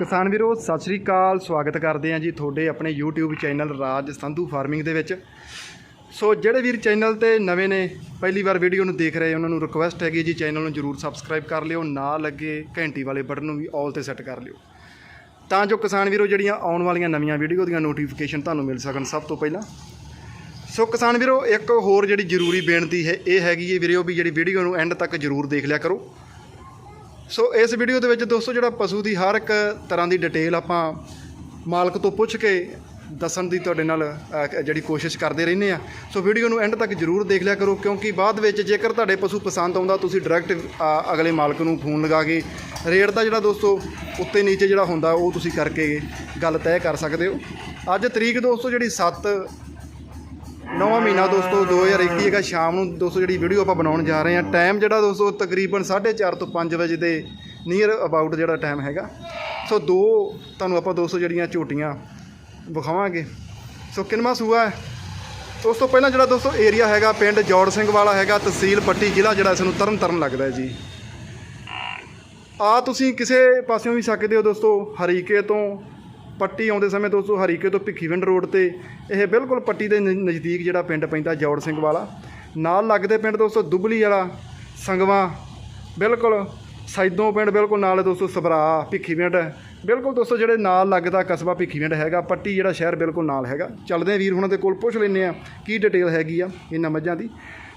ਕਿਸਾਨ ਵੀਰੋ, ਸਤਿ ਸ੍ਰੀ ਅਕਾਲ। ਸਵਾਗਤ ਕਰਦੇ ਹਾਂ ਜੀ ਤੁਹਾਡੇ ਆਪਣੇ YouTube channel Raj Sandhu farming ਦੇ ਵਿੱਚ। ਸੋ ਜਿਹੜੇ ਵੀਰ ਚੈਨਲ ਤੇ ਨਵੇਂ ਨੇ, ਪਹਿਲੀ ਵਾਰ ਵੀਡੀਓ ਨੂੰ ਦੇਖ ਰਹੇ, ਉਹਨਾਂ ਨੂੰ ਰਿਕੁਐਸਟ ਹੈਗੀ ਜੀ, ਚੈਨਲ ਨੂੰ ਜਰੂਰ ਸਬਸਕ੍ਰਾਈਬ ਕਰ ਲਿਓ। ਨਾਲ ਲੱਗੇ ਘੰਟੀ ਵਾਲੇ ਬਟਨ ਨੂੰ ਵੀ ਆਲ ਤੇ ਸੈੱਟ ਕਰ ਲਿਓ। ਤਾਂ ਜੋ ਕਿਸਾਨ ਵੀਰੋ, ਜਿਹੜੀਆਂ ਆਉਣ ਵਾਲੀਆਂ ਨਵੀਆਂ ਵੀਡੀਓ ਦੀਆਂ ਨੋਟੀਫਿਕੇਸ਼ਨ ਤੁਹਾਨੂੰ ਮਿਲ ਸਕਣ ਸਭ ਤੋਂ ਪਹਿਲਾਂ। ਸੋ ਕਿਸਾਨ ਵੀਰੋ, ਇੱਕ ਹੋਰ ਜਿਹੜੀ ਜ਼ਰੂਰੀ ਬੇਨਤੀ ਹੈ, ਇਹ ਹੈਗੀ ਹੈ ਵੀਰੋ ਵੀ ਜਿਹੜੀ ਵੀਡੀਓ ਨੂੰ ਐਂਡ ਤੱਕ ਜਰੂਰ ਦੇਖ ਲਿਆ ਕਰੋ। ਸੋ ਇਸ ਵੀਡੀਓ ਦੇ ਵਿੱਚ ਦੋਸਤੋ ਜਿਹੜਾ ਪਸ਼ੂ ਦੀ ਹਰ ਇੱਕ ਤਰ੍ਹਾਂ ਦੀ ਡਿਟੇਲ ਆਪਾਂ ਮਾਲਕ ਤੋਂ ਪੁੱਛ ਕੇ ਦੱਸਣ ਦੀ ਤੁਹਾਡੇ ਨਾਲ ਜਿਹੜੀ ਕੋਸ਼ਿਸ਼ ਕਰਦੇ ਰਹਿੰਦੇ ਆ ਸੋ ਵੀਡੀਓ ਨੂੰ ਐਂਡ ਤੱਕ ਜਰੂਰ ਦੇਖ ਲਿਆ ਕਰੋ, ਕਿਉਂਕਿ ਬਾਅਦ ਵਿੱਚ ਜੇਕਰ ਤੁਹਾਡੇ ਪਸ਼ੂ ਪਸੰਦ ਆਉਂਦਾ, ਤੁਸੀਂ ਡਾਇਰੈਕਟ ਅਗਲੇ ਮਾਲਕ ਨੂੰ ਫੋਨ ਲਗਾ ਕੇ ਰੇਟ ਦਾ ਜਿਹੜਾ ਦੋਸਤੋ ਉੱਤੇ ਨੀਚੇ ਜਿਹੜਾ ਹੁੰਦਾ, ਉਹ ਤੁਸੀਂ ਕਰਕੇ ਗੱਲ ਤੈਅ ਕਰ ਸਕਦੇ ਹੋ। ਅੱਜ ਤਰੀਕ ਦੋਸਤੋ ਜਿਹੜੀ 7 ਨੌਵਾਂ ਮਹੀਨਾ ਦੋਸਤੋ 2021 ਹੈਗਾ, ਸ਼ਾਮ ਨੂੰ ਦੋਸਤੋ ਜਿਹੜੀ ਵੀਡੀਓ ਆਪਾਂ ਬਣਾਉਣ ਜਾ ਰਹੇ ਹਾਂ ਟਾਈਮ ਜਿਹੜਾ ਦੋਸਤੋ ਤਕਰੀਬਨ 4:30 ਤੋਂ 5 ਵਜੇ ਦੇ ਨੀਅਰ ਅਬਾਊਟ ਜਿਹੜਾ ਟਾਈਮ ਹੈਗਾ। ਸੋ ਦੋ ਤੁਹਾਨੂੰ ਆਪਾਂ ਦੋਸਤੋ ਜਿਹੜੀਆਂ ਝੋਟੀਆਂ ਵਿਖਾਵਾਂਗੇ। ਸੋ ਕਿੰਨਵਾਂ ਸੂਆ ਹੈ? ਉਸ ਤੋਂ ਪਹਿਲਾਂ ਜਿਹੜਾ ਦੋਸਤੋ ਏਰੀਆ ਹੈਗਾ, ਪਿੰਡ ਜੋੜ ਸਿੰਘ ਵਾਲਾ ਹੈਗਾ, ਤਹਿਸੀਲ ਪੱਟੀ ਜ਼ਿਲ੍ਹਾ ਜਿਹੜਾ ਇਸ ਨੂੰ ਤਰਨ ਤਾਰਨ ਲੱਗਦਾ ਹੈ ਜੀ। ਆ ਤੁਸੀਂ ਕਿਸੇ ਪਾਸਿਓਂ ਵੀ ਸਕਦੇ ਹੋ ਦੋਸਤੋ, ਹਰੀਕੇ ਤੋਂ ਪੱਟੀ ਆਉਂਦੇ ਸਮੇਂ ਦੋਸਤੋ ਹਰੀਕੇ ਤੋਂ ਭਿੱਖੀਵਿੰਡ ਰੋਡ ਤੇ, ਇਹ ਬਿਲਕੁਲ ਪੱਟੀ ਦੇ ਨ- ਨਜ਼ਦੀਕ ਜਿਹੜਾ ਪਿੰਡ ਪੈਂਦਾ ਜੋੜ ਸਿੰਘ ਵਾਲਾ। ਨਾਲ ਲੱਗਦੇ ਪਿੰਡ ਦੋਸਤੋ ਦੁਬਲੀ ਵਾਲਾ ਸੰਗਵਾ, ਬਿਲਕੁਲ ਸੈਦੋਂ ਪਿੰਡ, ਬਿਲਕੁਲ ਨਾਲ ਹੈ ਦੋਸਤੋ ਸਬਰਾ ਭਿੱਖੀਵਿੰਡ ਬਿਲਕੁਲ ਦੋਸਤੋ ਜਿਹੜੇ ਨਾਲ ਲੱਗਦਾ ਕਸਬਾ ਭਿੱਖੀਵਿੰਡ ਹੈਗਾ, ਪੱਟੀ ਜਿਹੜਾ ਸ਼ਹਿਰ ਬਿਲਕੁਲ ਨਾਲ ਹੈਗਾ। ਚੱਲਦੇ ਆ ਵੀਰ ਹੁਣਾਂ ਦੇ ਕੋਲ ਪੁੱਛ ਲੈਂਦੇ ਆ ਕੀ ਡਿਟੇਲ ਹੈਗੀ ਆ ਇਹਨਾਂ ਮੱਝਾਂ ਦੀ।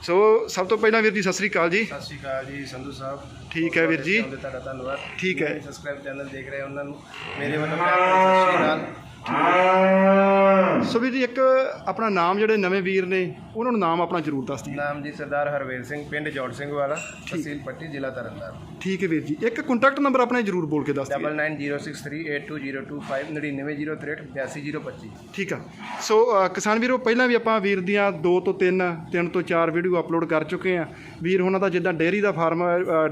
ਸੋ ਸਭ ਤੋਂ ਪਹਿਲਾਂ ਵੀਰ ਜੀ ਸਤਿ ਸ੍ਰੀ ਅਕਾਲ ਜੀ। ਸਤਿ ਸ਼੍ਰੀ ਅਕਾਲ ਜੀ ਸੰਧੂ ਸਾਹਿਬ। ਠੀਕ ਹੈ ਵੀਰ ਜੀ। ਤੁਹਾਡੇ ਧੰਨਵਾਦ। ਠੀਕ ਹੈ। ਸਬਸਕ੍ਰਾਈਬ ਚੈਨਲ ਦੇਖ ਰਹੇ ਉਹਨਾਂ ਨੂੰ। ਮੇਰੇ ਵੱਲੋਂ ਪਿਆਰ ਭਰੀ ਸਤਿ ਸ਼੍ਰੀ ਅਕਾਲ। ਸੋ ਵੀਰ ਜੀ ਇੱਕ ਆਪਣਾ ਨਾਮ ਜਿਹੜੇ ਨਵੇਂ ਵੀਰ ਨੇ ਉਹਨਾਂ ਨੂੰ ਨਾਮ ਆਪਣਾ ਜ਼ਰੂਰ ਦੱਸ ਦਿਓ ਨਾਮ ਜੀ ਸਰਦਾਰ ਹਰਵੇਲ ਸਿੰਘ ਪਿੰਡ ਜੋੜ ਸਿੰਘ ਵਾਲਾ ਤਹਿਸੀਲ ਪੱਟੀ ਜ਼ਿਲ੍ਹਾ ਤਰਨਤਾਰਨ। ਠੀਕ ਹੈ ਵੀਰ ਜੀ ਇੱਕ ਕੰਟੈਕਟ ਨੰਬਰ ਆਪਣਾ ਜ਼ਰੂਰ ਬੋਲ ਕੇ ਦੱਸ ਦਿਓ 9906382025 ਠੀਕ ਆ। ਸੋ ਕਿਸਾਨ ਵੀਰੋ ਪਹਿਲਾਂ ਵੀ ਆਪਾਂ ਵੀਰ ਦੀਆਂ ਦੋ ਤੋਂ ਤਿੰਨ ਤਿੰਨ ਤੋਂ ਚਾਰ ਵੀਡੀਓ ਅਪਲੋਡ ਕਰ ਚੁੱਕੇ ਆ। ਵੀਰ ਉਹਨਾਂ ਦਾ ਜਿੱਦਾਂ ਡੇਅਰੀ ਦਾ ਫਾਰਮ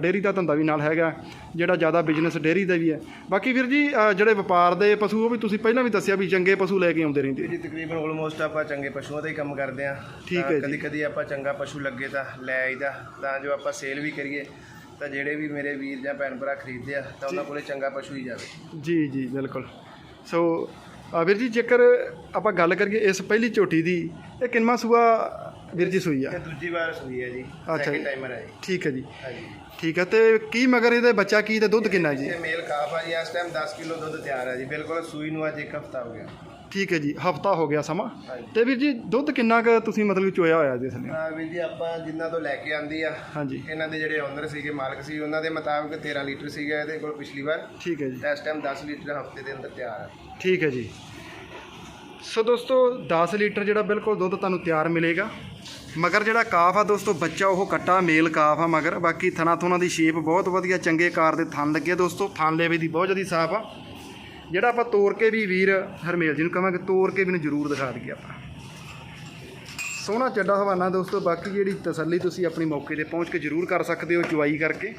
ਡੇਅਰੀ ਦਾ ਧੰਦਾ ਵੀ ਨਾਲ ਹੈਗਾ ਜਿਹੜਾ ਜ਼ਿਆਦਾ ਬਿਜ਼ਨਸ ਡੇਅਰੀ ਦਾ ਵੀ ਹੈ। ਬਾਕੀ ਵੀਰ ਜੀ ਜਿਹੜੇ ਵਪਾਰ ਦੇ ਪਸ਼ੂ ਉਹ ਵੀ ਤੁਸੀਂ ਪਹਿਲਾਂ ਵੀ ਦੱਸਿਆ ਵੀ ਚੰਗੇ ਪਸ਼ੂ ਲੈ ਕੇ ਆਉਂਦੇ ਰਹਿੰਦੇ ਜੀ ਤਕਰੀਬਨ ਆਲਮੋਸਟ ਆਪਾਂ ਚੰਗੇ ਪਸ਼ੂਆਂ ਦਾ ਹੀ ਕੰਮ ਕਰਦੇ ਆ ਠੀਕ ਹੈ ਜੀ। ਕਦੀ ਕਦੀ ਆਪਾਂ ਚੰਗਾ ਪਸ਼ੂ ਲੱਗੇ ਤਾਂ ਲੈ ਆਈਦਾ। ਤਾਂ ਜੋ ਆਪਾਂ ਸੇਲ ਵੀ ਕਰੀਏ ਤਾਂ ਜਿਹੜੇ ਵੀ ਮੇਰੇ ਵੀਰ ਜਾਂ ਭੈਣ ਭਰਾ ਖਰੀਦਦੇ ਆ ਤਾਂ ਉਹਨਾਂ ਕੋਲੇ ਚੰਗਾ ਪਸ਼ੂ ਹੀ ਜਾਵੇ। ਜੀ ਜੀ ਬਿਲਕੁਲ। ਸੋ ਅ, ਵੀਰ ਜੀ ਜੇਕਰ ਆਪਾਂ ਗੱਲ ਕਰੀਏ ਇਸ ਪਹਿਲੀ ਝੋਟੀ ਦੀ ਇਹ ਕਿੰਨਵਾਂ ਸੂਆ ਵੀਰ ਜੀ ਸੂਈ ਆ। ਇਹ ਦੂਜੀ ਵਾਰ ਸੂਈ ਹੈ ਜੀ ਅੱਛਾ ਜੀ। ਸੈਕਿੰਡ ਟਾਈਮਰ ਹੈ ਜੀ। ਠੀਕ ਹੈ ਜੀ। ਹਾਂਜੀ। ਠੀਕ ਹੈ ਤੇ ਕੀ ਮਗਰ ਇਹਦੇ ਬੱਚਾ ਕੀ ਤੇ ਦੁੱਧ ਕਿੰਨਾ ਜੀ? ਇਹ ਮੇਲ ਕਾਫ ਆ ਜੀ ਇਸ ਟਾਈਮ 10 ਕਿਲੋ ਦੁੱਧ ਤਿਆਰ ਹੈ ਜੀ। ਬਿਲਕੁਲ ਸੂਈ ਨੂੰ ਅੱਜ ਇੱਕ ਹਫਤਾ ਹੋ ਗਿਆ। ਠੀਕ ਹੈ ਜੀ ਹਫਤਾ ਹੋ ਗਿਆ ਸਮਾਂ। ਹਾਂਜੀ। ਤੇ ਵੀਰ ਜੀ ਦੁੱਧ ਕਿੰਨਾ ਕੁ ਤੁਸੀਂ ਮਤਲਬ ਚੋਇਆ ਹੋਇਆ ਜੀ ਥੱਲੇ ਆ ਵੀਰ ਜੀ ਆਪਾਂ ਜਿੰਨਾ ਤੋਂ ਲੈ ਕੇ ਆਂਦੀ ਆ ਹਾਂਜੀ। ਇਹਨਾਂ ਦੇ ਜਿਹੜੇ ਓਨਰ ਸੀਗੇ ਮਾਲਕ ਸੀ ਉਹਨਾਂ ਦੇ ਮੁਤਾਬਕ 13 ਲੀਟਰ ਸੀਗਾ ਇਹਦੇ ਕੋਲ ਪਿਛਲੀ ਵਾਰ। ਠੀਕ ਹੈ ਜੀ। ਤੇ ਇਸ ਟਾਈਮ 10 ਲੀਟਰ ਹਫ਼ਤੇ ਦੇ ਅੰਦਰ ਤਿਆਰ ਹੈ ਠੀਕ ਹੈ ਜੀ। ਸੋ ਦੋਸਤੋ 10 ਲੀਟਰ ਜਿਹੜਾ ਬਿਲਕੁਲ ਦੁੱਧ ਤੁਹਾਨੂੰ ਤਿਆਰ ਮਿਲੇਗਾ। ਮਗਰ ਜਿਹੜਾ ਕਾਫ ਆ ਦੋਸਤੋ, ਬੱਚਾ ਉਹ ਕੱਟਾ, ਮੇਲ ਕਾਫ ਆ ਮਗਰ। ਬਾਕੀ ਥਣਾ ਥੁਣਾ ਦੀ ਸ਼ੇਪ ਬਹੁਤ ਵਧੀਆ, ਚੰਗੇ ਕਾਰ ਦੇ ਥਣ ਲੱਗੇ ਦੋਸਤੋ। ਥਣ ਲੇਵੇ ਦੀ ਬਹੁਤ ਜ਼ਿਆਦਾ ਸਾਫ਼ ਆ। ਜਿਹੜਾ ਆਪਾਂ ਤੋੜ ਕੇ ਵੀ ਵੀਰ ਹਰਮੇਲ ਜੀ ਨੂੰ ਕਹਾਂਗੇ ਤੋੜ ਕੇ ਵੀ ਨੂੰ ਜ਼ਰੂਰ ਦਿਖਾ ਦਈਏ ਆਪਾਂ। ਸੋਹਣਾ ਚੱਡਾ ਹਵਾਨਾ ਦੋਸਤੋ, ਬਾਕੀ ਜਿਹੜੀ ਤਸੱਲੀ ਤੁਸੀਂ ਆਪਣੀ ਮੌਕੇ ਤੇ ਪਹੁੰਚ ਕੇ ਜ਼ਰੂਰ ਕਰ ਸਕਦੇ ਹੋ ਚੁਆਈ ਕਰਕੇ।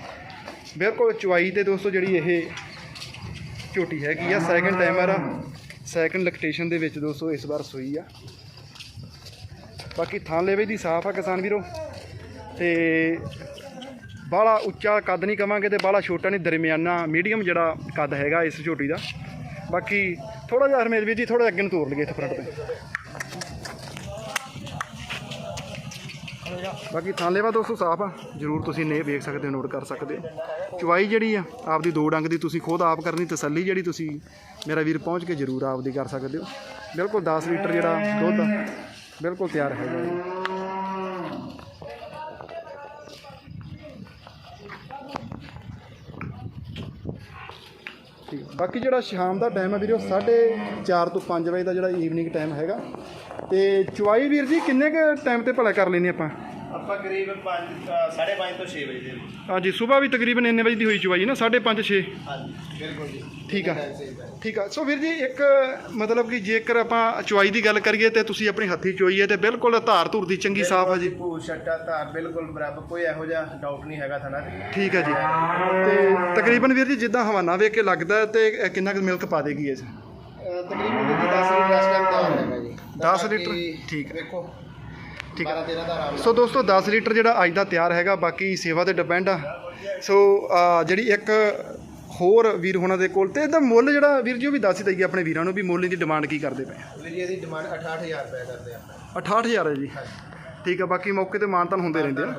ਬਿਲਕੁਲ ਚੁਆਈ ਤੇ ਦੋਸਤੋ ਜਿਹੜੀ ਇਹ ਝੋਟੀ ਹੈਗੀ ਆ ਸੈਕੰਡ ਟਾਈਮਰ ਆ। ਸੈਕੰਡ ਲੈਕਟੇਸ਼ਨ ਦੇ ਵਿੱਚ ਦੋਸਤੋ ਇਸ ਵਾਰ ਸੂਈ ਆ। ਬਾਕੀ ਥਾਂ ਲੈਵੇ ਦੀ ਸਾਫ਼ ਆ ਕਿਸਾਨ ਵੀਰੋ। ਤੇ ਬਾਹਲਾ ਉੱਚਾ ਕੱਦ ਨਹੀਂ ਕਵਾਂਗੇ ਤੇ ਬਾਹਲਾ ਛੋਟਾ ਨਹੀਂ, ਦਰਮਿਆਨਾ ਮੀਡੀਅਮ ਜਿਹੜਾ ਕੱਦ ਹੈਗਾ ਇਸ ਝੋਟੀ ਦਾ। ਬਾਕੀ ਥੋੜਾ ਜਿਹਾ ਹਰਮੇਲ ਵੀਰ ਜੀ ਥੋੜਾ ਅੱਗੇ ਨੂੰ ਤੋਰ ਲਈਏ ਇੱਥੇ ਫਰੰਟ ਤੇ। ਬਾਕੀ ਥਾਂ ਲੈਵਾ ਦੋਸਤੋ ਸਾਫ਼ ਆ। ਜਰੂਰ ਤੁਸੀਂ ਨੇ ਵੇਖ ਸਕਦੇ ਹੋ, ਨੋਟ ਕਰ ਸਕਦੇ ਹੋ। ਚਵਾਈ ਜਿਹੜੀ ਆ, ਆਪਦੀ ਦੋ ਡੰਗ ਦੀ ਤੁਸੀਂ ਖੁਦ ਆਪ ਕਰਨੀ, ਤਸੱਲੀ ਜਿਹੜੀ ਤੁਸੀਂ ਮੇਰਾ ਵੀਰ ਪਹੁੰਚ ਕੇ ਜਰੂਰ ਆਪਦੀ ਕਰ ਸਕਦੇ ਹੋ। ਬਿਲਕੁਲ 10 ਲੀਟਰ ਜਿਹੜਾ ਦੁੱਧ ਬਿਲਕੁਲ ਤਿਆਰ ਹੈਗਾ। ਬਾਕੀ ਜਿਹੜਾ ਸ਼ਾਮ ਦਾ ਟਾਈਮ ਹੈ ਵੀਰੋ 4:30 ਤੋਂ 5 ਵਜੇ ਦਾ ਜਿਹੜਾ ਈਵਨਿੰਗ ਟਾਈਮ ਹੈਗਾ। ਤੇ ਚੁਆਈ ਵੀਰ ਜੀ, ਕਿੰਨੇ ਕ ਟਾਈਮ ਤੇ ਭਲਾ ਕਰ ਲੈਨੇ ਆਪਾਂ? ਆਪਾਂ ਕਰੀਬ 5 5:30 ਤੋਂ 6 ਵਜੇ ਦੇ ਹਾਂਜੀ ਸਵੇਰ ਵੀ ਤਕਰੀਬਨ ਇੰਨੇ ਵਜੇ ਦੀ ਹੋਈ ਚੁਵਾਈ ਨਾ 5:30 6 ਹਾਂਜੀ ਬਿਲਕੁਲ ਜੀ। ਠੀਕ ਆ। ਹੈ ਠੀਕ ਆ। ਸੋ ਵੀਰ ਜੀ ਇੱਕ ਮਤਲਬ ਕਿ ਜੇਕਰ ਆਪਾਂ ਚੁਵਾਈ ਦੀ ਗੱਲ ਕਰੀਏ ਤੇ ਤੁਸੀਂ ਆਪਣੀ ਹੱਥੀ ਚੋਈ ਹੈ ਤੇ ਬਿਲਕੁਲ ਧਾਰ ਧੁਰ ਦੀ ਚੰਗੀ ਸਾਫ਼ ਆ ਜੀ। ਭੂ ਛੱਟਾ ਧਾਰ ਬਿਲਕੁਲ ਬਰਾਬਰ ਕੋਈ ਇਹੋ ਜਿਹਾ ਡਾਊਟ ਨਹੀਂ ਹੈਗਾ ਥਣਾ ਤੇ। ਠੀਕ ਹੈ ਜੀ। ਤੇ ਤਕਰੀਬਨ ਵੀਰ ਜੀ ਜਿੱਦਾਂ ਹਵਾਨਾ ਵੇਖ ਕੇ ਲੱਗਦਾ ਹੈ ਤੇ ਕਿੰਨਾ ਕੁ ਮਿਲਕ ਪਾ ਦੇਗੀ ਇਸ ਤਕਰੀਬਨ ਜੀ 10 ਲੀਟਰ ਇਸ ਟਾਈਮ ਤਿਆਰ ਹੈਗਾ ਜੀ। 10 ਲੀਟਰ? ਠੀਕ ਹੈ। ਵੇਖੋ। ਠੀਕ ਹੈ। 12 13 ਦਾ ਆਰਾਮ ਸੋ ਦੋਸਤੋ 10 ਲੀਟਰ ਜਿਹੜਾ ਅੱਜ ਦਾ ਤਿਆਰ ਹੈਗਾ ਬਾਕੀ ਸੇਵਾ ਤੇ ਡਿਪੈਂਡ ਆ। ਸੋ ਜਿਹੜੀ ਇੱਕ ਹੋਰ ਵੀਰ ਹੋਣਾ ਦੇ ਕੋਲ ਤੇ ਇਹਦਾ ਮੁੱਲ ਜਿਹੜਾ ਵੀਰ ਜੀ ਉਹ ਵੀ ਦੱਸ ਹੀ ਦਈਏ ਆਪਣੇ ਵੀਰਾਂ ਨੂੰ ਵੀ ਮੁੱਲ ਦੀ ਡਿਮਾਂਡ ਕੀ ਕਰਦੇ ਪਏ ਆ? ਵੀਰ ਜੀ ਇਹਦੀ ਡਿਮਾਂਡ 68000 ਰੁਪਏ ਕਰਦੇ ਆਪਾਂ। 68000 ਹੈ ਜੀ। ਠੀਕ ਆ ਬਾਕੀ ਮੌਕੇ ਤੇ ਮਾਨਤਨ ਹੁੰਦੇ ਰਹਿੰਦੇ ਆ।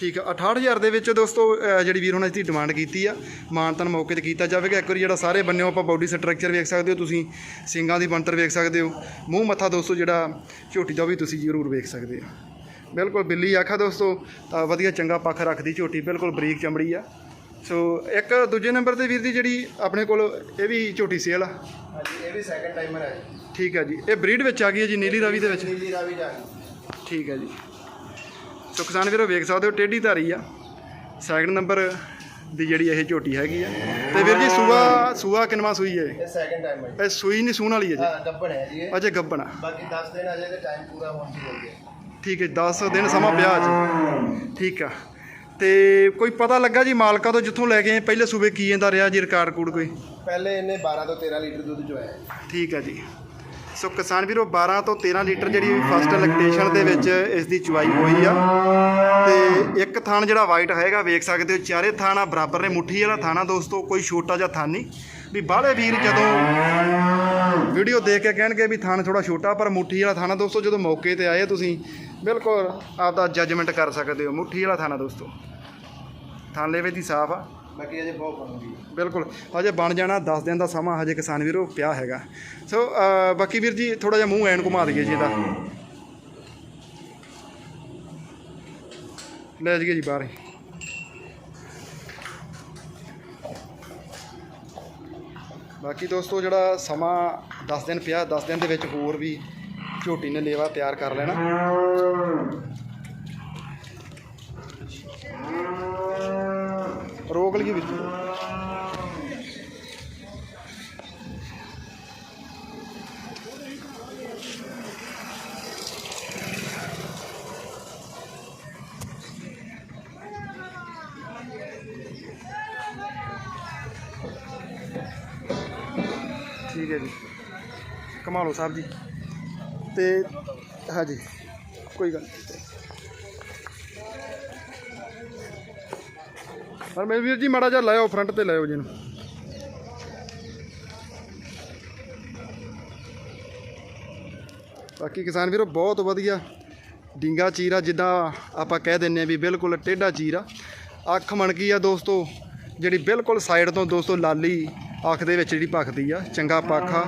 ਠੀਕ ਆ। 68000 ਦੇ ਵਿੱਚ ਦੋਸਤੋ ਜਿਹੜੀ ਵੀਰ ਹੋਣਾ ਇਸ ਦੀ ਡਿਮਾਂਡ ਕੀਤੀ ਆ ਮਾਨਤਨ ਮੌਕੇ ਤੇ ਕੀਤਾ ਜਾਵੇਗਾ। ਇੱਕ ਵਾਰੀ ਜਿਹੜਾ ਸਾਰੇ ਬੰਨਿਓ ਆਪਾਂ ਬਾਡੀ ਸਟਰਕਚਰ ਵੇਖ ਸਕਦੇ ਹੋ ਤੁਸੀਂ ਸਿੰਗਾਂ ਦੀ ਬਣਤਰ ਵੇਖ ਸਕਦੇ ਹੋ। ਮੂੰਹ ਮੱਥਾ ਦੋਸਤੋ ਜਿਹੜਾ ਝੋਟੀ ਦਾ ਵੀ ਤੁਸੀਂ ਜ਼ਰੂਰ ਵੇਖ ਸਕਦੇ ਆ। ਬਿਲਕੁਲ ਬਿੱਲੀ ਆਖਾ ਦੋਸਤੋ ਤਾਂ ਵਧੀਆ ਚੰਗਾ ਪੱਖ ਰੱਖਦੀ ਝੋਟੀ ਬਿਲਕੁਲ ਬਰੀਕ ਚਮੜੀ ਆ। ਸੋ ਇੱਕ ਦੂਜੇ ਨੰਬਰ ਤੇ ਵੀਰ ਦੀ ਜਿਹੜੀ ਆਪਣੇ ਕੋਲ ਇਹ ਵੀ ਝੋਟੀ ਸੇਲ ਆ। ਹਾਂਜੀ ਇਹ ਵੀ ਸੈਕੰਡ ਟਾਈਮਰ ਹੈ ਜੀ। ਠੀਕ ਆ ਜੀ। ਇਹ ਬਰੀਡ ਵਿੱਚ ਆ ਗਈ ਹੈ ਜੀ ਨੀਲੀ ਰਾਵੀ ਦੇ ਵਿੱਚ? ਨੀਲੀ ਰਾਵੀ ਜਾ ਗਈ। ਠੀਕ ਹੈ ਜੀ। ਸੋ ਕਿਸਾਨ ਵੀਰੋ ਵੇਖ ਸਕਦੇ ਹੋ ਟੇਢੀ ਧਾਰੀ ਆ। ਸੈਕਿੰਡ ਨੰਬਰ ਦੀ ਜਿਹੜੀ ਇਹ ਝੋਟੀ ਹੈਗੀ ਆ। ਤੇ ਵੀਰ ਜੀ ਸੂਆ ਸੂਆ ਕਿੰਨਵਾ ਸੂਈ ਹੈ ਇਹ ਸੈਕੰਡ ਟਾਈਮਰ ਇਹ ਸੂਈ ਨਹੀਂ ਸੂਣ ਵਾਲੀ ਹੈ ਹਾਂ ਗੱਬਣ ਹੈ ਜੀ ਜੀ ਅਜੇ ਗੱਬਣਾ ਬਾਕੀ 10 ਦਿਨ ਅਜੇ ਤੇ ਟਾਈਮ ਪੂਰਾ ਹੋਣ ਦੀ ਹੋਈ ਹੈ ਠੀਕ ਹੈ 10 ਦਿਨ ਸਮਾਂ ਪਿਆ ਜੀ ਠੀਕ ਆ। ਤੇ ਕੋਈ ਪਤਾ ਲੱਗਾ ਜੀ ਮਾਲਕਾਂ ਤੋਂ ਜਿੱਥੋਂ ਲੈ ਕੇ ਆਏ? ਪਹਿਲੇ ਸੂਬੇ ਕੀ ਇਹਦਾ ਰਿਹਾ ਜੀ ਰਿਕਾਰਡ ਕੂਡ ਕੋਈ? ਪਹਿਲੇ ਇਹਨੇ 12 ਤੋਂ 13 ਲੀਟਰ ਦੁੱਧ ਚੋਇਆ। ਠੀਕ ਹੈ ਜੀ। ਸੋ ਕਿਸਾਨ ਵੀਰੋ 12 ਤੋਂ 13 ਲੀਟਰ ਜਿਹੜੀ ਫਸਟ ਲੈਕਟੇਸ਼ਨ ਦੇ ਵਿੱਚ ਇਸ ਦੀ ਚੁਵਾਈ ਹੋਈ ਆ। ਤੇ ਇੱਕ ਥਾਨ ਜਿਹੜਾ ਵਾਈਟ ਹੈਗਾ, ਵੇਖ ਸਕਦੇ ਹੋ, ਚਾਰੇ ਥਾਣਾ ਬਰਾਬਰ ਨੇ, ਮੁੱਠੀ ਵਾਲਾ ਥਾਣਾ ਦੋਸਤੋ, ਕੋਈ ਛੋਟਾ ਜਿਹਾ ਥਾਨ ਨਹੀਂ। ਵੀ ਬਾਹਲੇ ਵੀਰ ਜਦੋਂ ਵੀਡੀਓ ਦੇਖ ਕੇ ਕਹਿਣਗੇ ਵੀ ਥਾਨ ਥੋੜਾ ਛੋਟਾ, ਪਰ ਮੁੱਠੀ ਵਾਲਾ ਥਾਣਾ ਦੋਸਤੋ, ਜਦੋਂ ਮੌਕੇ ਤੇ ਆਏ ਤੁਸੀਂ, ਬਿਲਕੁਲ ਆਪਦਾ ਜੱਜਮੈਂਟ ਕਰ ਸਕਦੇ ਹੋ, ਮੁੱਠੀ ਵਾਲਾ ਥਾਣਾ ਦੋਸਤੋ। ਥਾਨ ਲੈਵੇ ਦੀ ਸਾਫ਼ ਆ। ਬਾਕੀ ਅਜੇ ਬਹੁਤ ਬਣੂਗੀ। ਬਿਲਕੁਲ। ਹਜੇ ਬਣ ਜਾਣਾ 10 ਦਿਨ ਦਾ ਸਮਾਂ ਹਜੇ ਕਿਸਾਨ ਵੀਰੋ ਪਿਆ ਹੈਗਾ। ਸੋ ਬਾਕੀ ਵੀਰ ਜੀ ਥੋੜਾ ਜਿਹਾ ਮੂੰਹ ਐਨ ਘੁਮਾ ਦਈਏ ਜੀ ਇਹਦਾ। ਲੈ ਜਾਈਏ ਜੀ ਬਾਹਰ। ਬਾਕੀ ਦੋਸਤੋ, ਜਿਹੜਾ ਸਮਾਂ 10 ਦਿਨ ਪਿਆ 10 ਦਿਨ ਦੇ ਵਿੱਚ ਹੋਰ ਵੀ ਝੋਟੀ ਨੇ ਲੇਵਾ ਤਿਆਰ ਕਰ ਲੈਣਾ। ਰੋਕ ਲਈਏ ਵਿੱਚ ਠੀਕ ਹੈ ਜੀ ਕਮਾਲੋ ਸਾਹਿਬ ਜੀ ਤੇ ਹਾਂਜੀ ਕੋਈ ਗੱਲ ਨਹੀਂ ਵੀਰ ਜੀ ਮਾੜਾ ਜਿਹਾ ਲਾਇਓ ਫਰੰਟ ਤੇ ਲਾਇਓ ਜੀ ਨੂੰ ਬਾਕੀ ਕਿਸਾਨ ਵੀਰੋ, ਬਹੁਤ ਵਧੀਆ ਡਿੰਗਾ ਚੀਰਾ ਜਿੱਦਾਂ ਆਪਾਂ ਕਹਿ ਦਿੰਨੇ ਆ ਵੀ ਬਿਲਕੁਲ ਟੇਢਾ ਚੀਰਾ ਅੱਖ ਮਣਕੀ ਆ ਦੋਸਤੋ, ਜਿਹੜੀ ਬਿਲਕੁਲ ਸਾਈਡ ਤੋਂ ਦੋਸਤੋ ਲਾਲੀ ਅੱਖ ਦੇ ਵਿੱਚ ਜਿਹੜੀ ਭਖਦੀ ਆ ਚੰਗਾ ਪਾਖਾ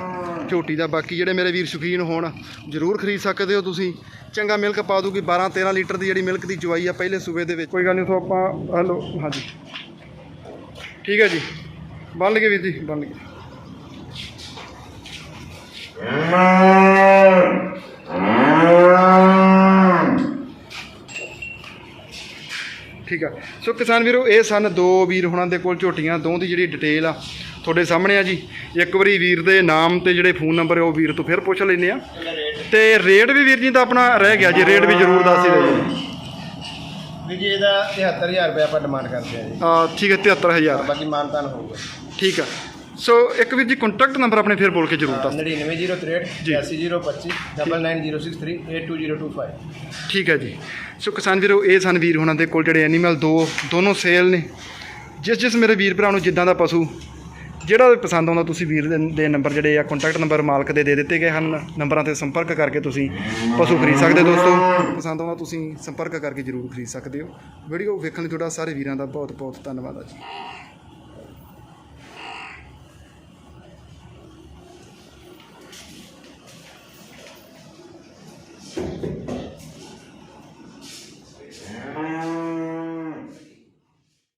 ਝੋਟੀ ਦਾ ਬਾਕੀ ਜਿਹੜੇ ਮੇਰੇ ਵੀਰ ਸ਼ੌਕੀਨ ਹੋਣ ਜ਼ਰੂਰ ਖਰੀਦ ਸਕਦੇ ਹੋ ਤੁਸੀਂ। ਚੰਗਾ ਮਿਲਕ ਪਾ ਦੂਗੀ 12 13 ਲੀਟਰ ਦੀ ਜਿਹੜੀ ਮਿਲਕ ਦੀ ਚੁਆਈ ਆ ਪਹਿਲੇ ਸੂਬੇ ਦੇ ਵਿੱਚ। ਕੋਈ ਗੱਲ ਨਹੀਂ ਸੋ ਆਪਾਂ ਹਲੋ ਹਾਂਜੀ। ਠੀਕ ਹੈ ਜੀ। ਬੰਨ ਲਗੇ ਵੀਰ ਜੀ। ਬੰਨ ਲਗੇ ਠੀਕ ਆ। ਸੋ ਕਿਸਾਨ ਵੀਰੋ ਇਹ ਸਨ ਦੋ ਵੀਰ ਹੁਣਾਂ ਦੇ ਕੋਲ ਝੋਟੀਆਂ ਦੋ ਦੀ ਜਿਹੜੀ ਡਿਟੇਲ ਆ। ਤੁਹਾਡੇ ਸਾਹਮਣੇ ਆ ਜੀ। ਇੱਕ ਵਾਰੀ ਵੀਰ ਦੇ ਨਾਮ ਤੇ ਜਿਹੜੇ ਫੋਨ ਨੰਬਰ ਹੈ ਉਹ ਵੀਰ ਤੋਂ ਫਿਰ ਪੁੱਛ ਲੈਂਦੇ ਆ। ਤੇ ਰੇਟ ਵੀ ਵੀਰ ਜੀ ਦਾ ਆਪਣਾ ਰਹਿ ਗਿਆ ਜੀ ਰੇਟ ਵੀ ਜ਼ਰੂਰ ਦੱਸ ਹੀ ਦਿਓ ਜੀ। ਵੀ ਜੀ ਇਹਦਾ 73000 ਰੁਪਏ ਆਪਾਂ ਡਿਮਾਂਡ ਕਰਦੇ ਜੀ। ਆ ਠੀਕ ਹੈ 73000 ਬਾਕੀ ਮਾਨਤਾਨ ਹੋਊਗਾ। ਠੀਕ ਆ। ਸੋ ਇੱਕ ਵੀਰ ਜੀ ਕੰਟੈਕਟ ਨੰਬਰ ਆਪਣੇ ਫਿਰ ਬੋਲ ਕੇ ਜ਼ਰੂਰ ਦੱਸ 99063 ਜੀ। 80025 99063 82025 ਠੀਕ ਹੈ ਜੀ। ਸੋ ਕਿਸਾਨ ਵੀਰੋ ਇਹ ਸਨ ਵੀਰ ਹੁਣਾਂ ਦੇ ਕੋਲ ਜਿਹੜੇ ਐਨੀਮਲ ਦੋ ਦੋਨੋਂ ਸੇਲ ਨੇ। ਜਿਸ ਜਿਸ ਮੇਰੇ ਵੀਰ ਭਰਾ ਨੂੰ ਜਿੱਦਾਂ ਦਾ ਪਸ਼ੂ ਜਿਹੜਾ ਵੀ ਪਸੰਦ ਆਉਂਦਾ ਤੁਸੀਂ ਵੀਰ ਦੇ- ਦੇ ਨੰਬਰ ਜਿਹੜੇ ਆ ਕੰਟੈਕਟ ਨੰਬਰ ਮਾਲਕ ਦੇ ਦੇ ਦਿੱਤੇ ਗਏ ਹਨ। ਨੰਬਰਾਂ ਤੇ ਸੰਪਰਕ ਕਰਕੇ ਤੁਸੀਂ ਪਸ਼ੂ ਖਰੀਦ ਸਕਦੇ ਹੋ ਦੋਸਤੋ। ਪਸੰਦ ਆਉਂਦਾ ਤੁਸੀਂ ਸੰਪਰਕ ਕਰਕੇ ਜ਼ਰੂਰ ਖਰੀਦ ਸਕਦੇ ਹੋ। ਵੀਡੀਓ ਵੇਖਣ ਲਈ ਤੁਹਾਡਾ ਸਾਰੇ ਵੀਰਾਂ ਦਾ ਬਹੁਤ ਬਹੁਤ ਧੰਨਵਾਦ ਆ ਜੀ।